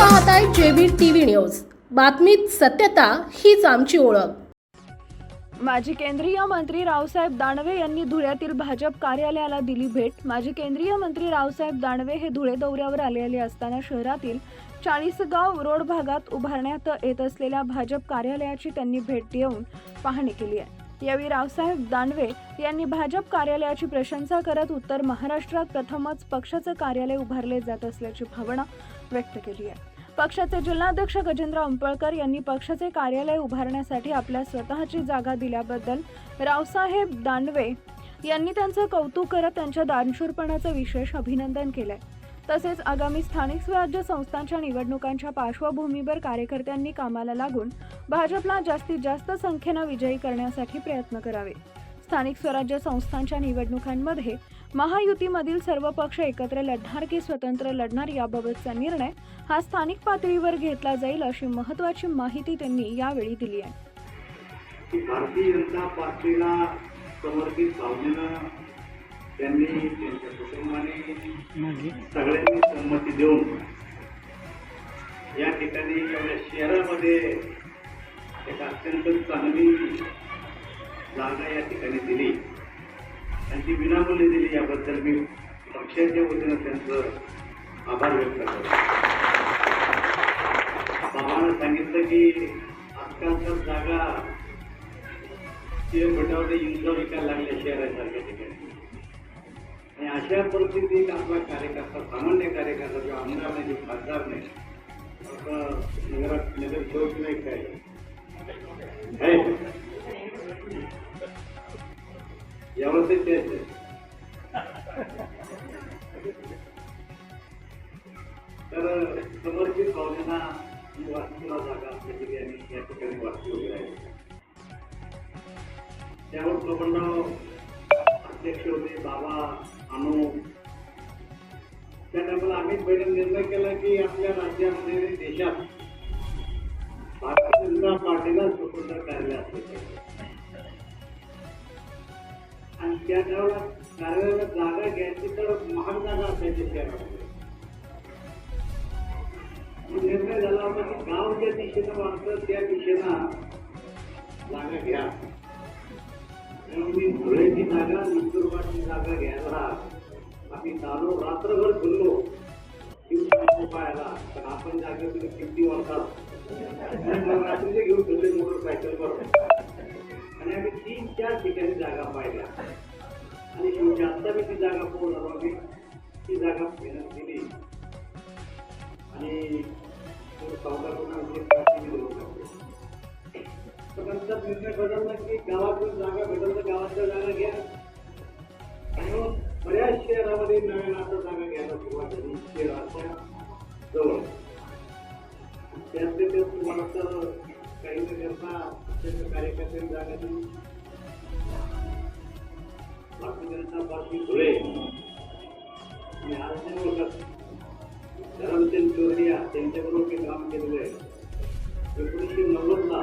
पाहत आहे JB TV news. बातमीत सत्यता हीच आमची ओळख. माजी केंद्रीय मंत्री रावसाहेब दानवे यांनी धुळ्यातील भाजप कार्यालयाला दिली भेट. माजी केंद्रीय मंत्री रावसाहेब दानवे हे धुळे दौऱ्यावर आलेले असताना शहरातील चाळीसगाव रोड भागात उभारण्यात येत असलेल्या भाजप कार्यालयाची त्यांनी भेट देऊन पाहणी केली आहे. यावेळी रावसाहेब दानवे यांनी भाजप कार्यालयाची प्रशंसा करत उत्तर महाराष्ट्रात प्रथमच पक्षाचं कार्यालय उभारले जात असल्याची भावना व्यक्त केली आहे. पक्षाचे जिल्हाध्यक्ष गजेंद्र अंपळकर यांनी पक्षाचे कार्यालय उभारण्यासाठी आपल्या स्वतःची जागा दिल्याबद्दल रावसाहेब दानवे यांनी त्यांचं कौतुक करत त्यांच्या दानशूरपणाचं विशेष अभिनंदन केलं आहे तसेच आगामी स्थानिक स्वराज्य संस्थांच्या निवडणुकांच्या पार्श्वभूमीवर कार्यकर्त्यांनी कामाला लागून भाजपला जास्तीत जास्त संख्येनं विजयी करण्यासाठी प्रयत्न करावे. स्थानिक स्वराज्य संस्थांच्या निवडणुकांमध्ये महायुतीमधील सर्व पक्ष एकत्र लढणार की स्वतंत्र लढणार याबाबतचा निर्णय हा स्थानिक पातळीवर घेतला जाईल अशी महत्त्वाची माहिती त्यांनी यावेळी दिली आहे. भारतीय जनता पार्टीला समर्पित भावनेनं त्यांनी त्यांच्या कुटुंबाने सगळ्यांनी संमती देऊन या ठिकाणी एवढ्या शहरामध्ये एक अत्यंत चांगली जागा या ठिकाणी दिली. आणि ती विनामूल्य दिली. याबद्दल मी पक्षाच्या वतीनं त्यांचं आभार व्यक्त करतो. बाबानं सांगितलं की आजकालच्या जागा ते गटावरती युद्ध विकायला लागल्या शहरासारख्या ठिकाणी. आणि अशा परिस्थितीत आपला कार्यकर्ता सामान्य कार्यकर्ता किंवा आमदार नाही खासदार नाही आता नगरात नगरसेवक नाही काय यावरती तेच आहे. तर समर्पित भावनेना ही वास्तूला जागा असल्याची आणि या ठिकाणी वास्तू वगैरे आहे त्यावर प्रबंधराव अध्यक्ष होते बाबा अनु त्या टायमाला आम्हीच बैठक निर्णय केला की आपल्या राज्यामध्ये आणि देशात भारतीय जनता पार्टीला स्वतंत्र कार्यालय असले आणि त्या टायमाला कार्यालयाला जागा घ्यायची तर महाग जागा असायची शहरामध्ये निर्णय झाला होता की गाव ज्या दिशेनं वाढतं त्या दिशेनं जागा घ्या. त्यामुळे धुळ्याची जागा नंदुरबारची जागा घ्यायला आम्ही चालू रात्रभर फिरलो पाहायला पण आपण जागेवर किती वाजतात रात्रीचे घेऊन फिरले मोटरसायकलवर आणि आम्ही तीन चार ठिकाणी जागा पाहिल्या आणि शेवटी आत्ता मी ती जागा पोहोचलो आम्ही ती जागा मेहनत दिली आणि चौदा निर्णय बदलला की गावातून जागा भेटल तर गावातल्या जागा घ्या. आणि मग बऱ्याच शहरामध्ये नवीन आता जागा घ्यायला सुरुवात झाली. शहराच्या जवळ. त्यातले त्यात तुम्हाला तर काही न करता अत्यंत कार्यकर्ते जागा दिली भारतीय जनता पार्टी धुळे मी आज ते ओळखत धरमचंद चोरडिया त्यांच्याबरोबर मी काम केलेलं आहे. एकोणीसशे नव्वदला